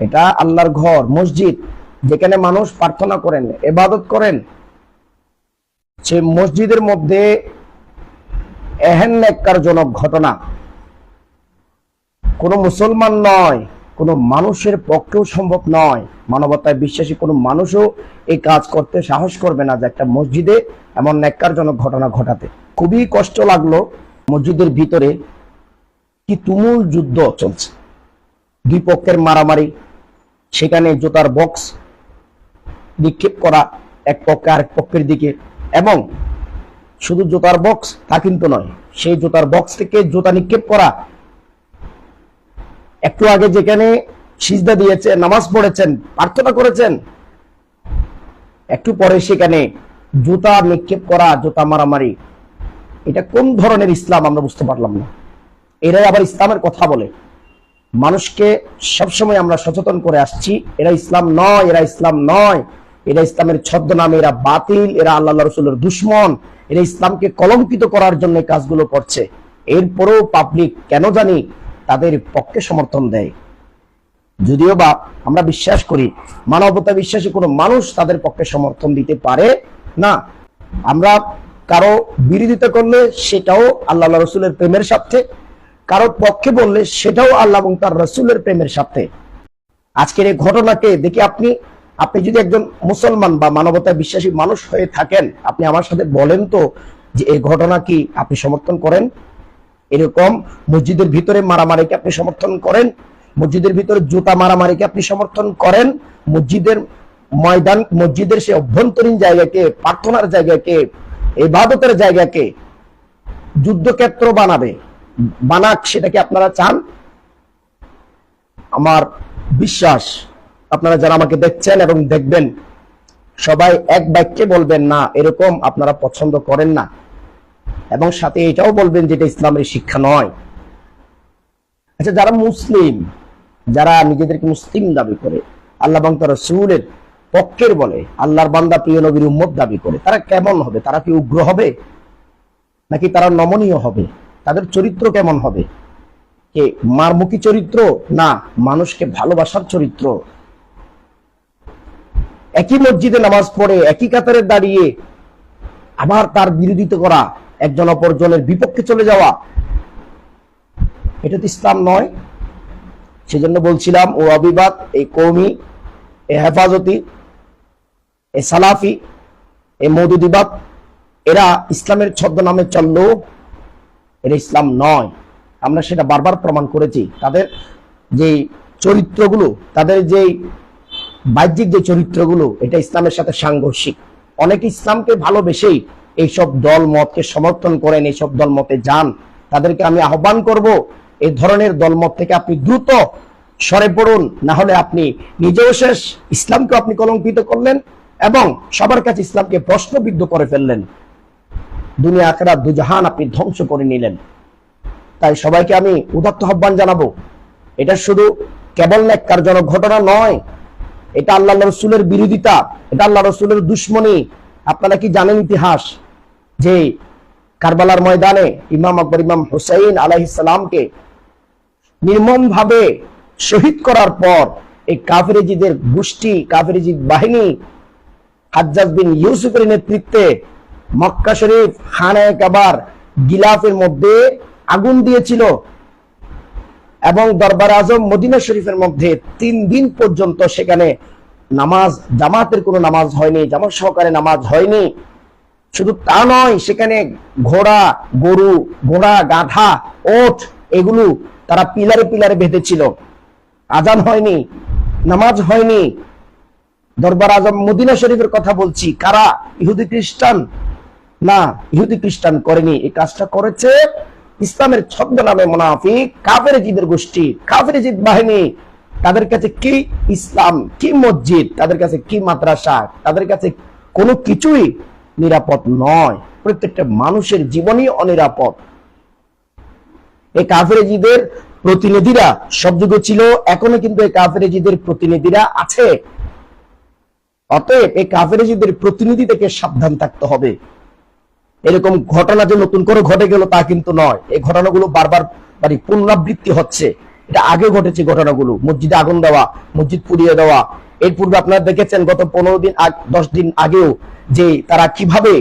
এটা আল্লাহর ঘর, মসজিদ, যেখানে মানুষ প্রার্থনা করেন এবাদত করেন। সে মসজিদের মধ্যে এহেন ন্যাক্কারজনক ঘটনা। কোন মুসলমান নয়, কোন মানুষের পক্ষেও সম্ভব নয়। মানবতায় বিশ্বাসী কোনো মানুষও এই কাজ করতে সাহস করবে না যে একটা মসজিদে এমন ন্যাক্কারজনক ঘটনা ঘটাতে। খুবই কষ্ট লাগল মসজিদের ভিতরে কি তুমুল যুদ্ধ চলছে। দুই পক্ষের মারামারি সেখানে জুতার বক্স নিক্ষেপ করা এক পক্ষে আরেক পক্ষের দিকে। এবং শুধু জুতার বক্স তা কিন্তু নয়, সেই জুতার বক্স থেকে জুতা নিক্ষেপ করা। একটু আগে যেখানে সিজদা দিয়েছে, নামাজ পড়েছেন, প্রার্থনা করেছেন, একটু পরে সেখানে জুতা নিক্ষেপ করা, জুতা মারামারি। এটা কোন ধরনের ইসলাম আমরা বুঝতে পারলাম না। এরাই আবার ইসলামের কথা বলে। মানুষকে সবসময় আমরা সচেতন করে আসছি, এরা ইসলাম নয়, এরা ইসলাম নয়। এরা ইসলামের ছদ্মনাম, এরা বাতিল, এরা আল্লাহ রসুলের দুশ্মন। এরা ইসলামকে কলঙ্কিত করার জন্য কাজগুলো করছে। এরপরেও পাবলিক কেন জানি তাদের পক্ষে সমর্থন দেয়। যদিও বা আমরা বিশ্বাস করি, মানবতা বিশ্বাসী কোনো মানুষ তাদের পক্ষে সমর্থন দিতে পারে না। আমরা কারও বিরোধিতা করলে সেটাও আল্লাহ রসুলের প্রেমের স্বার্থে কারও পক্ষে বললে সেটাও আল্লাহ এবং তার রসুলের প্রেমের সাথে আজকের এই ঘটনাকে দেখে আপনি আপনি যদি একজন মুসলমান বা মানবতায় বিশ্বাসী মানুষ হয়ে থাকেন, আপনি আমার সাথে বলেন তো যে এই ঘটনা কি আপনি সমর্থন করেন? এরকম মসজিদের ভিতরে মারামারিকে আপনি সমর্থন করেন? মসজিদের ভিতরে জুতা মারামারিকে আপনি সমর্থন করেন? মসজিদের ময়দান, মসজিদের সে অভ্যন্তরীণ জায়গাকে, প্রার্থনার জায়গাকে ইবাদতের জায়গাকে যুদ্ধক্ষেত্র বানাবে। বানাক সেটাকে আপনারা চান? আমার বিশ্বাস, আপনারা যারা আমাকে দেখছেন এবং দেখবেন, সবাই এক বাক্যে বলবেন, না, এরকম আপনারা পছন্দ করেন না। এবং সাথে এটাও বলবেন যেটা ইসলামের শিক্ষা নয়। আচ্ছা যারা মুসলিম, যারা নিজেদেরকে মুসলিম দাবি করে, আল্লাহ এবং তার রসুলের পক্ষের বলে, আল্লাহর বান্দা প্রিয় নবীর উম্মত দাবি করে, তারা কেমন হবে? তারা কি উগ্র হবে? নাকি তারা নমনীয় হবে? তাদের চরিত্র কেমন হবে? কে মারমুখী চরিত্র না মানুষকে ভালোবাসার চরিত্র? একই মসজিদে নামাজ পড়ে, একই কাতারে দাঁড়িয়ে আবার তার বিরোধিতা করা, একজন অপরজনের বিপক্ষে চলে যাওয়া, এটা তো ইসলাম নয়। সেজন্য বলছিলাম, ও অবিবাদ এই কৌমি এ হেফাজতি, এ সালাফি, এ মৌদুদিবাদ, এরা ইসলামের ছদ্মনামে চলল। এরা ইসলাম নয়। আমরা সেটা বারবার প্রমাণ করেছি। তাদের যে চরিত্রগুলো, তাদের যে বাহ্যিক যে চরিত্রগুলো, এটা ইসলামের সাথে সাংঘর্ষিক। অনেকে ইসলামকে ভালোবেসেই এইসব দল মতকে সমর্থন করেন, এইসব দল মতে যান। তাদেরকে আমি আহ্বান করব এই ধরনের দলমত থেকে আপনি দ্রুত সরে পড়ুন, না হলে আপনি নিজেও শেষ। ইসলামকে আপনি কলঙ্কিত করলেন এবং সবার কাছে ইসলামকে প্রশ্নবিদ্ধ করে ফেললেন। দুনিয়া আখেরা দুজাহান আপনি ধ্বংস করে নিলেন। তাই সবাইকে আমি উদাত্ত আহ্বান জানাব, এটা শুধু কেবল ন্যাক্কারজনক ঘটনা নয়, এটা আল্লাহ রসুলের বিরোধিতা, এটা আল্লাহ রসুলের দুশ্মনী। আপনারা কি জানেন ইতিহাস? যে কারবালার ময়দানে ইমাম আকবর, ইমাম হুসাইন আলাইসালামকে নির্মম ভাবে শহীদ করার পর এই কাফেরেজিদের গোষ্ঠী কাফেরেজিদ বাহিনী হাজ্জাজ বিন ইউসুফের নেতৃত্বে মক্কা শরীফ হানায় কাবার গিলাফের মধ্যে আগুন দিয়েছিল এবং দরবার আজম মদিনা শরীফের মধ্যে তিন দিন পর্যন্ত সেখানে নামাজ, জামাতের কোনো নামাজ হয়নি, জামাত সহকারে নামাজ হয়নি। শুধু তা নয়, সেখানে ঘোড়া, গরু, ঘোড়া, গাধা ওঠ এগুলো তারা পিলারে পিলারে বেঁধেছিল। আজান হয়নি, নামাজ হয়নি। দরবার আজম মদিনা শরীফের কথা বলছি, কারা? ইহুদি খ্রিস্টান? না, ইহুদি খ্রিস্টান করেনি। এই কাজটা করেছে ইসলামের ছদ্ম নামে মোনাফিক, কাফের জিদের গোষ্ঠী, কাফের জিদ বাহিনী। তাদের কাছে কি ইসলাম, কি মসজিদ, তাদের কাছে কি মাদ্রাসা, তাদের কাছে কোনো কিছুই নিরাপদ নয়। প্রত্যেকটা মানুষের জীবনই অনিরাপদ। এই কাফেরেজিদের প্রতিনিধিরা সব যুগে ছিল, এখনও কিন্তু এই কাফেরেজিদের প্রতিনিধিরা আছে। অতএব এই কাফেরেজিদের প্রতিনিধি থেকে সাবধান থাকতে হবে। এরকম ঘটনা যে নতুন করে ঘটে গেল তা কিন্তু নয়। এই ঘটনাগুলো বারবার মানে পুনরাবৃত্তি হচ্ছে। এটা আগে ঘটেছে ঘটনাগুলো। মসজিদে আগুন দেওয়া, মসজিদ পুড়িয়ে দেওয়া। এর পূর্বে আপনারা দেখেছেন গত পনেরো দিন দশ দিন আগেও যে তারা কীভাবে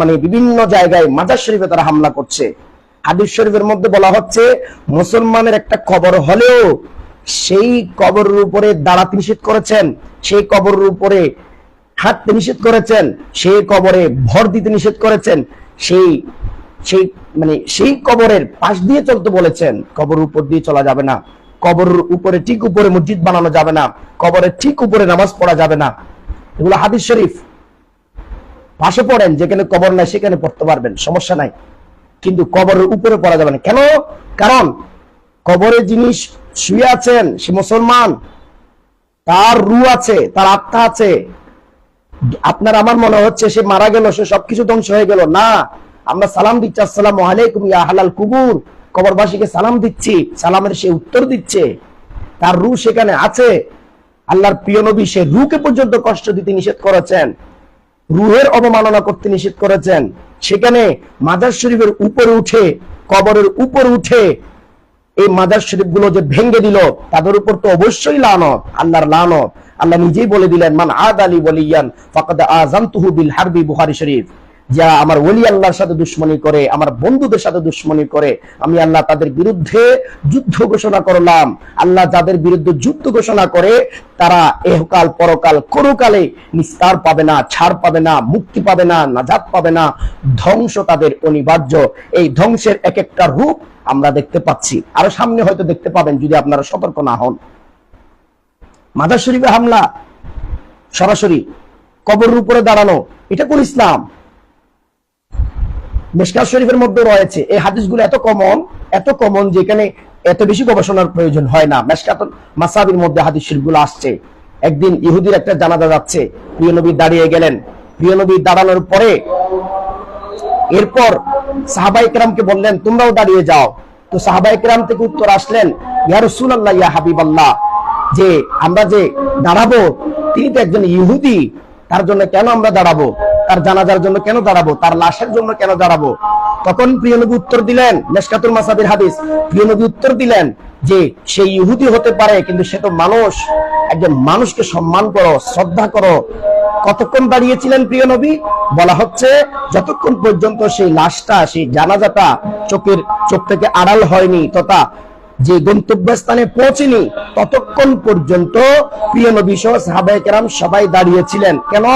মানে বিভিন্ন জায়গায় মাজার শরীফে তারা হামলা করছে। হাদিস শরীফের মধ্যে বলা হচ্ছে, মুসলমানের একটা কবর হলেও সেই কবরের উপরে দাঁড়াতে নিষেধ করেছেন। সেই কবরের উপরে হাঁটতে নিষেধ করেছেন সেই কবরে ভর দিতে নিষেধ করেছেন, সেই সেই মানে সেই কবরের পাশ দিয়ে চলতে বলেছেন, কবরের উপর দিয়ে চলা যাবে না, কবরের উপরে ঠিক উপরে মসজিদ বানানো যাবে না, কবরের ঠিক উপরে নামাজ পড়া যাবে না। এগুলো হাদিস শরীফ। পাশে পড়েন, যেখানে কবর নাই সেখানে পড়তে পারবেন, সমস্যা নাই। কিন্তু কবরের উপরে পড়া যাবে না। কেন? কারণ কবরে যিনি শুয়ে আছেন, সে মুসলমান, তার রু আছে, তার আত্মা আছে আপনার আমার মনে হচ্ছে সে মারা গেল, সে সবকিছু ধ্বংস হয়ে গেল। না, আমরা সালাম দিচ্ছি, আসসালাম আলাইকুম, ইয়া হালাল কুবুর। কবরবাসীকে সালাম দিচ্ছি, সালামের সে উত্তর দিচ্ছে। তার রু সেখানে আছে। আল্লাহর প্রিয় নবী সে রুকে পর্যন্ত কষ্ট দিতে নিষেধ করেছেন। রুহের অবমাননা করতে নিষেধ করেছেন। সেখানে মাজার শরীফের উপরে উঠে, কবরের উপর উঠে এই মাজার শরীফগুলো যে ভেঙ্গে দিল, তাদের উপর তো অবশ্যই লানত, আল্লাহর লানত। আল্লাহ নিজেই বলে দিলেন, মান আদ আলী বলিয়ান ফাকাদ আযানতুহু বিল হারবি বুখারী শরীফ। যারা আমার ওলি আল্লাহর সাথে দুশ্মনী করে, আমার বন্ধুদের সাথে দুশ্মনী করে, আমি আল্লাহ তাদের বিরুদ্ধে যুদ্ধ ঘোষণা করলাম। আল্লাহ যাদের বিরুদ্ধে যুদ্ধ ঘোষণা করে, তারা এহকাল, পরকাল, করকালে নিস্তার পাবে না, ছাড় পাবে না, মুক্তি পাবে না, নাজাত পাবে না। ধ্বংস তাদের অনিবার্য। এই ধ্বংসের এক একটা রূপ আমরা দেখতে পাচ্ছি। আরও সামনে হয়তো দেখতে পাবেন যদি আপনারা সতর্ক না হন। মাদার শরীফে হামলা সরাসরি কবরের উপরে দাঁড়ানো, এটা কোন ইসলাম? মেশকাত শরীফের মধ্যে রয়েছে। এই হাদিসগুলো এত কমন এত কমন যে এখানে এত বেশি গবেষণার প্রয়োজন হয় না। মেশকাত মাসাবির মধ্যে হাদিস শরীফগুলো আসছে। একদিন ইহুদির একটা জানাজা যাচ্ছে। প্রিয় নবী দাঁড়িয়ে গেলেন। প্রিয় নবী দাঁড়ানোর পরে এরপর সাহাবাই কেরামকে বললেন, তোমরাও দাঁড়িয়ে যাও। তো সাহাবাই কেরাম থেকে উত্তর আসলেন, ইয়া রাসূলুল্লাহ, ইয়া হাবিবাল্লাহ। যে আমরা যে দাঁড়াবো, তিনি তো একজন ইহুদি, তার জন্য কেন আমরা দাঁড়াবো? তার জানাজার জন্য কেন দাঁড়াবো? তার লাশের জন্য কেন দাঁড়াবো? তখন প্রিয় নবী উত্তর দিলেন, মেশকাতুল মাসাবির হাদিস, প্রিয় নবী উত্তর দিলেন যে সে ইহুদি হতে পারে, কিন্তু সে তো মানুষ। একজন মানুষকে সম্মান করো, শ্রদ্ধা করো। কতক্ষণ দাঁড়িয়েছিলেন প্রিয় নবী? বলা হচ্ছে যতক্ষণ পর্যন্ত সেই লাশটা, সেই জানাজাটা চোখের, চোখ থেকে আড়াল হয়নি, তথা যে গন্তব্যস্থানে পৌঁছেনি, ততক্ষণ পর্যন্ত প্রিয় নবী সহ সাহাবায়ে কেরাম সবাই দাঁড়িয়েছিলেন। কেন?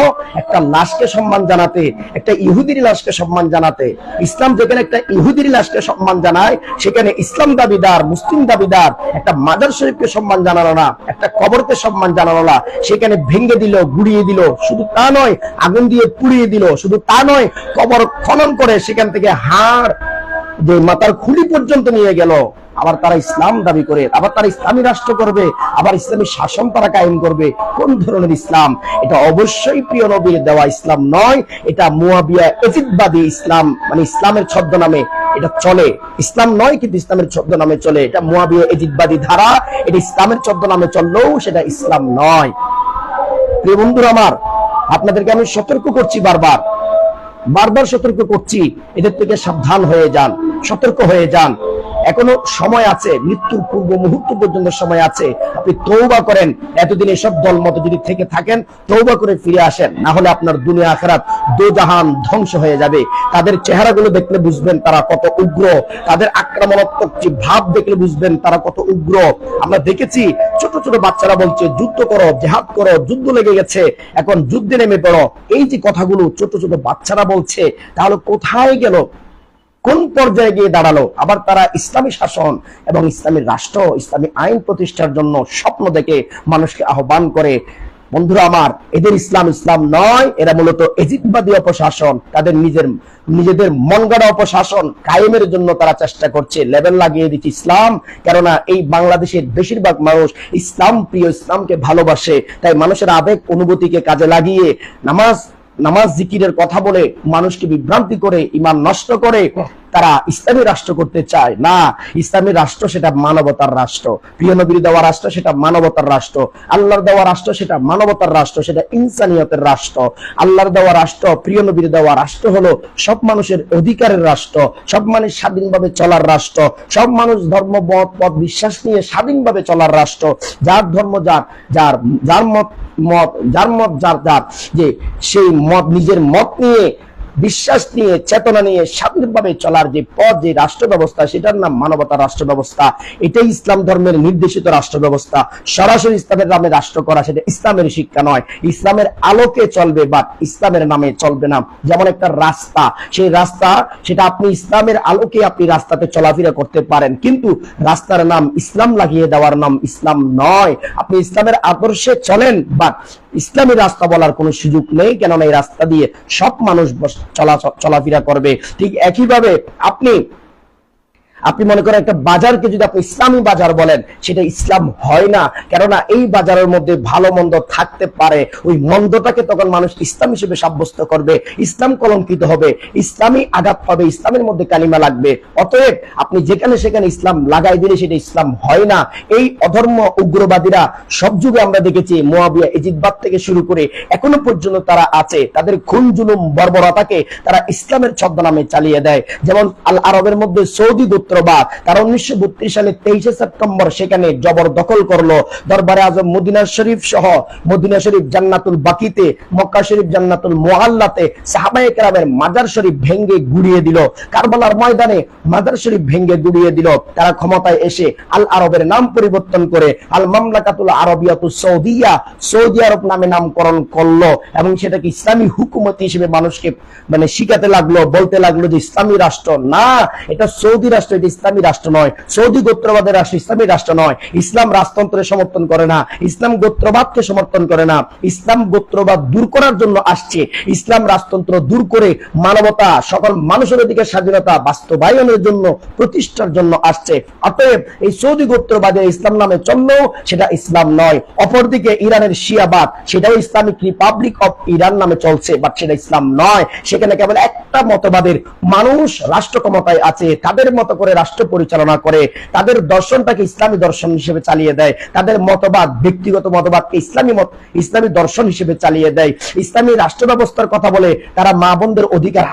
একটা লাশকে সম্মান জানাতে, একটা ইহুদির লাশকে সম্মান জানাতে। ইসলাম যেখানে একটা ইহুদির লাশকে সম্মান জানায়, সেখানে ইসলাম দাবিদার, মুসলিম দাবিদার, একটা মাজার শরীফকে সম্মান জানালো না, একটা কবরকে সম্মান জানালো না। সেখানে ভেঙ্গে দিল, গুড়িয়ে দিল, শুধু তা নয়, আগুন দিয়ে পুড়িয়ে দিল, শুধু তা নয়, কবর খনন করে সেখান থেকে হাড় যে মাতার খুলি পর্যন্ত নিয়ে গেল। আবার তারা ইসলাম দাবি করে, আবার তারা ইসলামী রাষ্ট্র করবে, আবার ইসলামী শাসন তারা কায়েম করবে। কোন ধরনের ইসলাম? এটা অবশ্যই প্রিয় নবীর দেওয়া ইসলাম নয়, এটা মুয়াবিয়া এজিদবাদী ইসলাম মানে ইসলামের ছদ্মনামে এটা চলে। ইসলাম নয় কিন্তু ইসলামের ছদ্ম নামে চলে। এটা মুয়াবিয়া এজিদবাদী ধারা, এটা ইসলামের ছদ্ম নামে চললেও সেটা ইসলাম নয়। প্রিয় বন্ধুরা আমার, আপনাদেরকে আমি সতর্ক করছি বারবার। বারবার সতর্ক করছি। এদের থেকে সাবধান হয়ে যান সতর্ক হয়ে যান। এখনও সময় আছে, মৃত্যুর পূর্ব মুহূর্ত পর্যন্ত সময় আছে। আপনি তৌবা করেন, এতদিন এসব দল মতো যদি থেকে থাকেন তৌবা করে ফিরে আসেন। না হলে আপনার দুনিয়া আখেরাত দোজাহান ধ্বংস হয়ে যাবে। তাদের চেহারাগুলো দেখলে বুঝবেন তারা কত উগ্র। তাদের আক্রমণাত্মক যে ভাব দেখলে বুঝবেন তারা কত উগ্র। আমরা দেখেছি, ছোট ছোট বাচ্চারা বলছে, যুদ্ধ করো, জেহাদ করো, যুদ্ধ লেগে গেছে, এখন যুদ্ধে নেমে পড়ো। এই যে কথাগুলো ছোট ছোট বাচ্চারা বলছে, তাহলে কোথায় গেল? কোন পর্যায়ে গিয়ে দাঁড়াল? আবার তারা ইসলামী শাসন এবং ইসলামী রাষ্ট্র, ইসলামী আইন প্রতিষ্ঠার জন্য স্বপ্ন দেখে মানুষকে আহ্বান করে, বন্ধুরা আমার, এদের ইসলাম ইসলাম নয়, এরা মূলত এজিদবাদী অপশাসন। তাদের নিজের, নিজেদের মন গড়া অপশাসন কায়েমের জন্য তারা চেষ্টা করছে। লেভেল লাগিয়ে দিচ্ছে ইসলাম, কেননা এই বাংলাদেশের বেশিরভাগ মানুষ ইসলাম প্রিয়, ইসলামকে ভালোবাসে। তাই মানুষের আবেগ, অনুভূতিকে কাজে লাগিয়ে নামাজ নামাজ জিকিরের কথা বলে মানুষকে বিভ্রান্তি করে ইমান নষ্ট করে তারা ইসলামী রাষ্ট্র করতে চায়। না, ইসলামী রাষ্ট্র সেটা মানবতার রাষ্ট্র। প্রিয় নবীর দেওয়া রাষ্ট্র সেটা মানবতার রাষ্ট্র। আল্লাহর দেওয়া রাষ্ট্র সেটা মানবতার রাষ্ট্র, সেটা ইনসানিয়তের রাষ্ট্র। আল্লাহর দেওয়া রাষ্ট্র, প্রিয় নবীর দেওয়া রাষ্ট্র হলো সব মানুষের অধিকারের রাষ্ট্র, সব মানুষ স্বাধীনভাবে চলার রাষ্ট্র, সব মানুষ ধর্ম, মত পথ বিশ্বাস নিয়ে স্বাধীনভাবে চলার রাষ্ট্র। যার ধর্ম, যার যার যার মত মত, যার মত, যার যার, যে সেই মত, নিজের মত নিয়ে বিশ্বাস নিয়ে, চেতনা নিয়ে, স্বাধীনভাবে চলার যে পথ, যে রাষ্ট্র ব্যবস্থা সেটার নাম মানবতার রাষ্ট্র ব্যবস্থা এটাই ইসলাম ধর্মের নির্দেশিত রাষ্ট্র ব্যবস্থা সরাসরি ইসলামের নামে রাষ্ট্র করা সেটা ইসলামের শিক্ষা নয়। ইসলামের আলোকে চলবে বাট ইসলামের নামে চলবে না। যেমন একটা রাস্তা, সেই রাস্তা, সেটা আপনি ইসলামের আলোকে আপনি রাস্তাতে চলাফেরা করতে পারেন। কিন্তু রাস্তার নাম ইসলাম লাগিয়ে দেওয়ার নাম ইসলাম নয়। আপনি ইসলামের আদর্শে চলেন বাট ইসলামী রাস্তা বলার কোনো সুযোগ নেই, কেননা এই রাস্তা দিয়ে সব মানুষ চলাফেরা করবে। ঠিক একইভাবে আপনি আপনি মনে করেন একটা বাজারকে যদি আপনি ইসলামী বাজার বলেন, সেটা ইসলাম হয় না। কেননা এই বাজারের মধ্যে ভালো মন্দ থাকতে পারে। ওই মন্দটাকে তখন মানুষ ইসলাম হিসেবে সাব্যস্ত করবে। ইসলাম কলঙ্কিত হবে। ইসলামী আঘাত পাবে। ইসলামের মধ্যে কালিমা লাগবে। অতএব আপনি যেখানে সেখানে ইসলাম লাগাই দিলে সেটা ইসলাম হয় না। এই অধর্ম উগ্রবাদীরা সব যুগে আমরা দেখেছি, মোয়াবিয়া ইজিদবাদ থেকে শুরু করে এখনও পর্যন্ত তারা আছে। তাদের খুন, জুলুম, বর্বরতাকে তারা ইসলামের ছদ্মনামে চালিয়ে দেয়। যেমন আল আরবের মধ্যে সৌদি গোত্রবাদ তারা উনিশশো বত্রিশ সালে তেইশে সেপ্টেম্বর সেখানে জবরদখল করল দরবারে আজম মদিনা শরীফ সহ। মদিনা শরীফ জান্নাতুল বাকিতে, মক্কা শরীফ জান্নাতুল মোহাল্লাতে সাহাবায়ে কেরামের মাজার শরীফ ভেঙ্গে গুড়িয়ে দিল। কারবালার ময়দানে মাজার শরীফ ভেঙ্গে গুড়িয়ে দিল। তারা ক্ষমতায় এসে আল আরবের নাম পরিবর্তন করে আল মামলাকাতুল আরবিয়াতু সৌদিয়া, সৌদি আরব নামে নামকরণ করল এবং সেটাকে ইসলামী হুকুমত হিসেবে মানুষকে মানে শিখাতে লাগল, বলতে লাগল যে ইসলামী রাষ্ট্র না, এটা সৌদি রাষ্ট্র এটা ইসলামী রাষ্ট্র নয়, সৌদি গোত্রবাদের রাষ্ট্র, ইসলামী রাষ্ট্র নয়। ইসলাম রাজতন্ত্রের সমর্থন করে না, ইসলাম গোত্রবাদকে সমর্থন করে না। ইসলাম গোত্রবাদ দূর করার জন্য আসছে। ইসলাম রাজতন্ত্র দূর করে মানবতা, সকল মানুষের অধিকার, স্বাধীনতা বাস্তবায়নের জন্য, প্রতিষ্ঠার জন্য আসছে। অতএব এই সৌদি গোত্রবাদে ইসলাম নামে চললেও সেটা ইসলাম নয়। অপরদিকে ইরানের শিয়াবাদ সেটাও ইসলামিক রিপাবলিক অফ ইরান নামে চলছে, বাট সেটা ইসলাম নয়। সেখানে কেবল একটা মতবাদের মানুষ রাষ্ট্র ক্ষমতায় আছে, তাদের মতো করে রাষ্ট্র পরিচালনা করে, তাদের দর্শনটাকে ইসলামী দর্শন হিসেবে চালিয়ে দেয়, তাদের মতবাদ, ব্যক্তিগত মতবাদকে ইসলামী মত, ইসলামী দর্শন হিসেবে চালিয়ে দেয়। ইসলামী রাষ্ট্র ব্যবস্থার কথা বলে তারা মা বোনদের অধিকার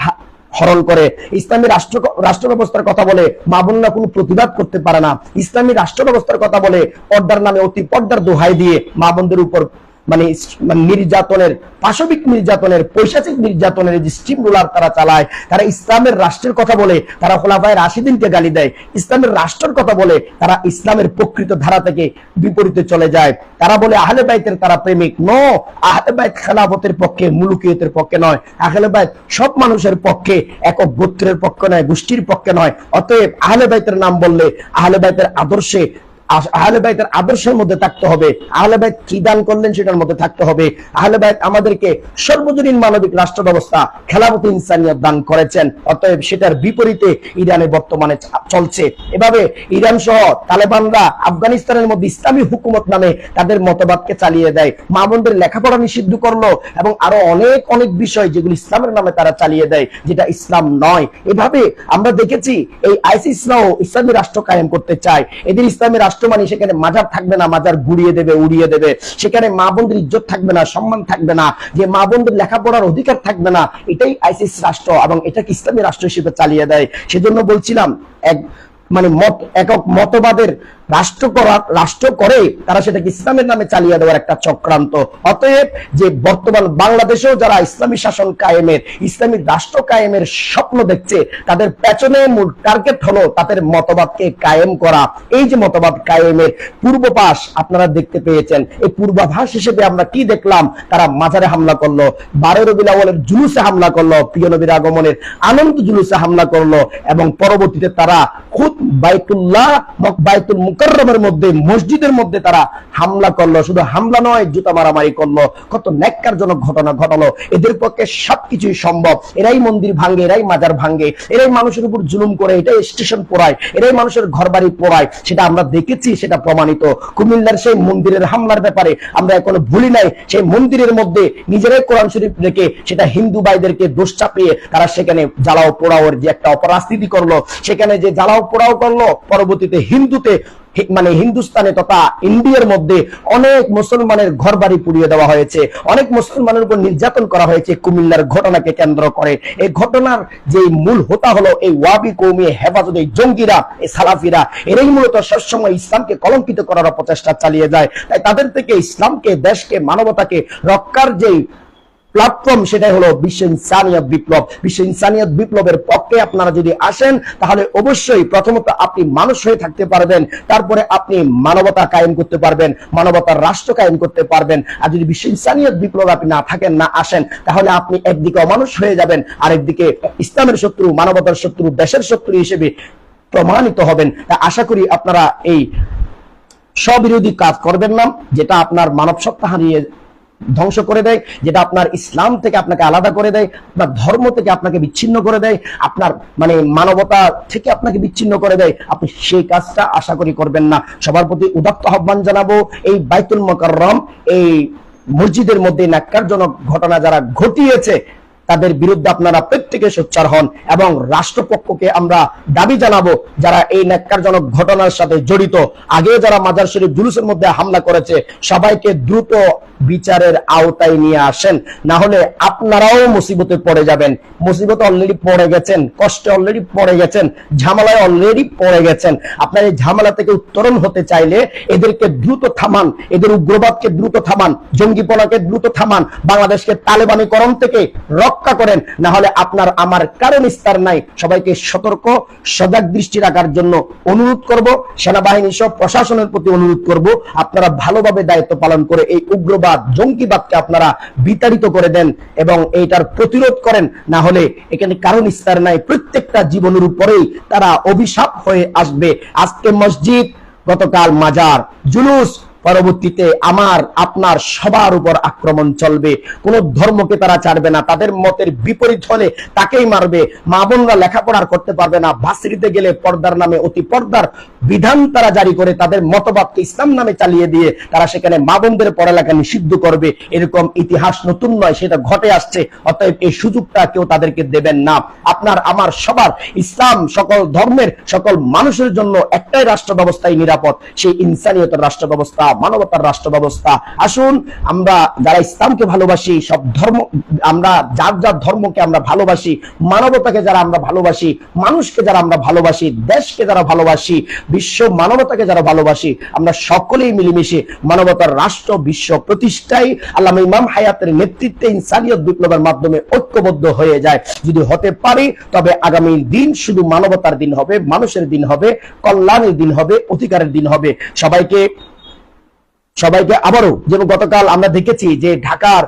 হরণ করে। ইসলামী রাষ্ট্র রাষ্ট্র ব্যবস্থার কথা বলে মা বোনরা কোনো প্রতিবাদ করতে পারে না। ইসলামী রাষ্ট্র ব্যবস্থার কথা বলে পর্দার নামে অতি পর্দার দোহাই দিয়ে মা বোনদের উপর মানে মানে নির্যাতনের, পাশবিক নির্যাতনের, পৈশাচিক নির্যাতনের যে স্টিম রুলার তারা চালায়, তারা ইসলামের রাষ্ট্রের কথা বলে, তারা খোলাফায় রাশিদিনকে গালি দেয়, ইসলামের রাষ্ট্রের কথা বলে তারা ইসলামের প্রকৃত ধারা থেকে বিপরীতে চলে যায়। তারা বলে, আহলে বাইতের তারা প্রেমিক। নো, আহলে বাইত খেলাফতের পক্ষে, মুলুকিয়তের পক্ষে নয়। আহলে বাইত সব মানুষের পক্ষে, একক গোত্রের পক্ষে নয়, গোষ্ঠীর পক্ষে নয়। অতএব আহলে বাইতের নাম বললে, আহলে বাইতের আদর্শে আহলে বাইতের আদর্শের মধ্যে থাকতে হবে। আহলে বাইত কি দান করলেন সেটার মধ্যে থাকতে হবে। আহলে বাইত আমাদেরকে সর্বজনীন মানবিক রাষ্ট্র ব্যবস্থা ইনসানিয়ত দান করেছেন। অতএব সেটার বিপরীতে ইরানে বর্তমানে চলছে। এভাবে ইরান সহ তালেবানরা আফগানিস্তানের মধ্যে ইসলামী হুকুমত নামে তাদের মতবাদকে চালিয়ে দেয়। মা বোনদের লেখাপড়া নিষিদ্ধ করল এবং আরও অনেক অনেক বিষয় যেগুলো ইসলামের নামে তারা চালিয়ে দেয়, যেটা ইসলাম নয়। এভাবে আমরা দেখেছি এই আইসিসরাও ইসলামী রাষ্ট্র কায়েম করতে চায়। এদের ইসলামী রাষ্ট্র মানে সেখানে মাজার থাকবে না, মাজার ঘুরিয়ে দেবে, উড়িয়ে দেবে। সেখানে মা বোনদের ইজ্জত থাকবে না, সম্মান থাকবে না। যে মা বোনদের লেখাপড়ার অধিকার থাকবে না, এটাই আইসিস রাষ্ট্র এবং এটাকে ইসলামী রাষ্ট্র হিসেবে চালিয়ে দেয়। সেজন্য বলছিলাম, এক মানে মত, একক মতবাদের রাষ্ট্র করা, রাষ্ট্র করে তারা সেটাকে ইসলামের নামে চালিয়ে দেওয়ার একটা চক্রান্ত। অতএব যে বর্তমান বাংলাদেশেও যারা ইসলামী শাসন কায়েমের, ইসলামী রাষ্ট্র কায়েমের স্বপ্ন দেখছে, তাদের পেছনে মূল টার্গেট হলো তাদের মতবাদকে কায়েম করা। এই যে মতবাদ কায়েমের পূর্বপাশ আপনারা দেখতে পেয়েছেন, এই পূর্বাভাস হিসেবে আমরা কি দেখলাম? তারা মাজারে হামলা করল, বারো রবিউল আউয়ালের জুলুসে হামলা করল, প্রিয় নবীর আগমনের আনন্দ জুলুসে হামলা করল, এবং পরবর্তীতে তারা খুদ বাইতুল্লাহ বাইতুল মুক- মুকাররমের মধ্যে, মসজিদের মধ্যে তারা হামলা করল। শুধু হামলা নয়, জুতা মারামারি করল। কত ন্যাক্কারজনক ঘটনা ঘটালো। এদের পক্ষে সবকিছুই সম্ভব। এরাই মন্দির ভাঙ্গে এরাই মাজার ভাঙ্গে এরাই মানুষের উপর জুলুম করে, এটাই স্টেশন পোড়ায়। এরাই মানুষের ঘর বাড়ি পোড়ায়। সেটা আমরা দেখেছি, সেটা প্রমাণিত। কুমিল্লার সেই মন্দিরের হামলার ব্যাপারে আমরা এখনও ভুলি নাই। সেই মন্দিরের মধ্যে নিজেরাই কোরআন শরীফ রেখে সেটা হিন্দু ভাইদেরকে দোষ চাপিয়ে তারা সেখানে জ্বালাও পোড়াওয়ের যে একটা অপরাজনীতি করল, সেখানে যে জ্বালাও পোড়াও করল। পরবর্তীতে হিন্দুতে মানে হিন্দুস্তানে তথা ইন্ডিয়ার মধ্যে অনেক মুসলমানের ঘর বাড়ি পুড়িয়ে দেওয়া হয়েছে। অনেক মুসলমানের উপর নির্যাতন করা হয়েছে কুমিল্লার ঘটনাকে কেন্দ্র করে। এই ঘটনার যে মূল হোতা হলো এই ওয়াবি কৌমি, হেফাজত এই জঙ্গিরা, এই সালাফিরা, এরাই মূলত সবসময় ইসলামকে কলঙ্কিত করার প্রচেষ্টা চালিয়ে যায়। তাই তাদের থেকে ইসলামকে, দেশকে, মানবতাকে রক্ষার যেই প্ল্যাটফর্ম সেটাই হলো বিশ্ব ইনসানিয়ত বিপ্লব। বিশ্ব ইনসানিয়ত বিপ্লবের পক্ষে আপনারা যদি আসেন, তাহলে অবশ্যই প্রথমত আপনি মানুষ হয়ে থাকতে পারবেন, তারপরে আপনি মানবতা কায়েম করতে পারবেন মানবতার রাষ্ট্র কায়েম করতে পারবেন। আর যদি বিশ্ব ইনসানিয়ত বিপ্লব আপনি না থাকেন, না আসেন, তাহলে আপনি একদিকে অমানুষ হয়ে যাবেন, আরেকদিকে ইসলামের শত্রু, মানবতার শত্রু, দেশের শত্রু হিসেবে প্রমাণিত হবেন। আশা করি আপনারা এই স্ববিরোধী কাজ করবেন না, যেটা আপনার মানব সত্তা হারিয়ে ধ্বংস করে দেয়, যেটা আপনার ইসলাম থেকে আপনাকে আলাদা করে দেয়, আপনার ধর্ম থেকে আপনাকে বিচ্ছিন্ন করে দেয়, আপনার মানে মানবতা থেকে আপনাকে বিচ্ছিন্ন করে দেয়। আপনি সেই কাজটা আশা করি করবেন না। সবার প্রতি উদাত্ত আহ্বান জানাব, এই বাইতুল মকার এই মসজিদের মধ্যে ন্যাক্কারজনক ঘটনা যারা ঘটিয়েছে তাদের বিরুদ্ধে আপনারা প্রত্যেকে সোচ্চার হন এবং রাষ্ট্রপক্ষকে আমরা দাবি জানাব যারা এই ন্যাক্কারজনক ঘটনার সাথে জড়িত। আগে যারা মাজার শরীফ জুলুসের মধ্যে হামলা করেছে, সবাইকে দ্রুত বিচারের আওতায় নিয়ে আসেন। না হলে আপনারাও মুসিবতে পড়ে যাবেন। মুসিবতে অলরেডি পড়ে গেছেন, কষ্টে অলরেডি পড়ে গেছেন, ঝামেলায় অলরেডি পড়ে গেছেন। আপনার এই ঝামেলা থেকে উত্তরণ হতে চাইলে এদেরকে দ্রুত থামান, এদের উগ্রবাদকে দ্রুত থামান, জঙ্গিপনাকে দ্রুত থামান, বাংলাদেশকে তালেবানিকরণ থেকে রক্ষা করেন না হলে আপনার, আমার কারও নিস্তার নাই। সবাইকে সতর্ক, সজাগ দৃষ্টি রাখার জন্য অনুরোধ করব। সেনাবাহিনী সহ প্রশাসনের প্রতি অনুরোধ করব, আপনারা ভালোভাবে দায়িত্ব পালন করে এই উগ্রবাদ, জঙ্গিবাদকে আপনারা বিতাড়িত করে দেন এবং এইটার প্রতিরোধ করেন। না হলে এখানে কারও নিস্তার নাই। প্রত্যেকটা জীবনের উপরেই তারা অভিশাপ হয়ে আসবে। আজকে মসজিদ, গতকাল মাজার। জুলুস পরবর্তীতে আমার, আপনার সবার উপর আক্রমণ চলবে। কোন ধর্মকে তারা ছাড়বে না, তাদের মতের বিপরীত হলে তাকেই মারবে। মা বোনরা লেখাপড়ার করতে পারবে না, ভাসরিতে গেলে পর্দার নামে, অতি পর্দার বিধান তারা জারি করে তাদের মতবাদকে ইসলাম নামে চালিয়ে দিয়ে তারা সেখানে মা বোনদের পড়ালেখা নিষিদ্ধ করবে। এরকম ইতিহাস নতুন নয়, সেটা ঘটে আসছে, অতএব এই সুযোগটা কেউ তাদেরকে দেবেন না। আপনার, আমার সবার, ইসলাম সকল ধর্মের সকল মানুষের জন্য একটাই রাষ্ট্র ব্যবস্থাই নিরাপদ, সেই ইনসানিয়তের রাষ্ট্র ব্যবস্থা মানবতার রাষ্ট্র ব্যবস্থা। আসুন, আমরা যারা ইসলামকে ভালোবাসি, সব ধর্ম, আমরা যার যার ধর্মকে আমরা ভালোবাসি, মানবতাকে যারা আমরা ভালোবাসি, মানুষকে যারা আমরা ভালোবাসি, দেশকে যারা ভালোবাসি, বিশ্ব মানবতাকে যারা ভালোবাসি, আমরা সকলেই মিলেমিশে মানবতার রাষ্ট্র, বিশ্ব প্রতিষ্ঠায় আল্লাহ ইমাম হায়াতের নেতৃত্বে ইনসানিয়ত বিপ্লবের মাধ্যমে ঐক্যবদ্ধ হয়ে যায়। যদি হতে পারি, তবে আগামী দিন শুধু মানবতার দিন হবে, মানুষের দিন হবে, কল্যাণের দিন হবে, অধিকারের দিন হবে। সবাইকে সবাইকে আবারও যেমন গতকাল আমরা দেখেছি যে ঢাকার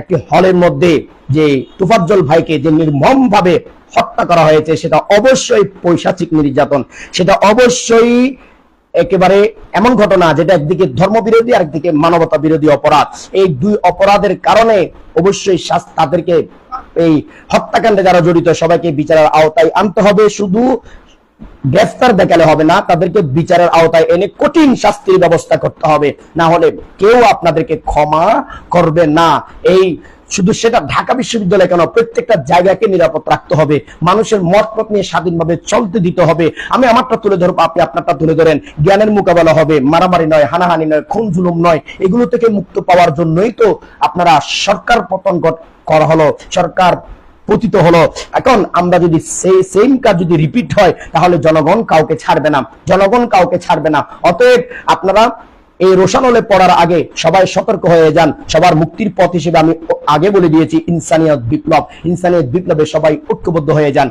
একটি হলের মধ্যে যে তুফাজ্জল ভাইকে যে নির্মম ভাবে হত্যা করা হয়েছে, সেটা অবশ্যই পৈশাচিক নির্যাতন, সেটা অবশ্যই একেবারে এমন ঘটনা যেটা একদিকে ধর্মবিরোধী আর একদিকে মানবতা বিরোধী অপরাধ। এই দুই অপরাধের কারণে অবশ্যই তাদেরকে এই হত্যাকাণ্ডে যারা জড়িত, সবাইকে বিচারের আওতায় আনতে হবে। শুধু গ্রেফতার দেখালে হবে না, তাদেরকে বিচারের আওতায় এনে কঠিন শাস্তির ব্যবস্থা করতে হবে। না হলে কেউ আপনাদেরকে ক্ষমা করবে না। এই শুধু সেটা ঢাকা বিশ্ববিদ্যালয় কেন, প্রত্যেকটা জায়গাকে নিরাপদ রাখতে হবে। মানুষের মত পথ নিয়ে স্বাধীনভাবে চলতে দিতে হবে। আমি আমারটা তুলে ধরবো, আপনি আপনারটা তুলে ধরেন। জ্ঞানের মোকাবেলা হবে, মারামারি নয়, হানাহানি নয়, খুন জুলুম নয়। এগুলো থেকে মুক্ত পাওয়ার জন্যই তো আপনারা সরকার পতন করা হলো। সরকার পতিত হলো। এখন আমরা যদি সেই সেম কাজ যদি রিপিট হয়, তাহলে জনগণ কাউকে ছাড়বে না। জনগণ কাউকে ছাড়বে না। অতএব আপনারা এই রোশানলে পড়ার আগে সবাই সতর্ক হয়ে যান। সবার মুক্তির পথ হিসেবে আমি আগে বলে দিয়েছি, ইনসানিয়ত বিপ্লব। ইনসানিয়ত বিপ্লবে সবাই ঐক্যবদ্ধ হয়ে যান।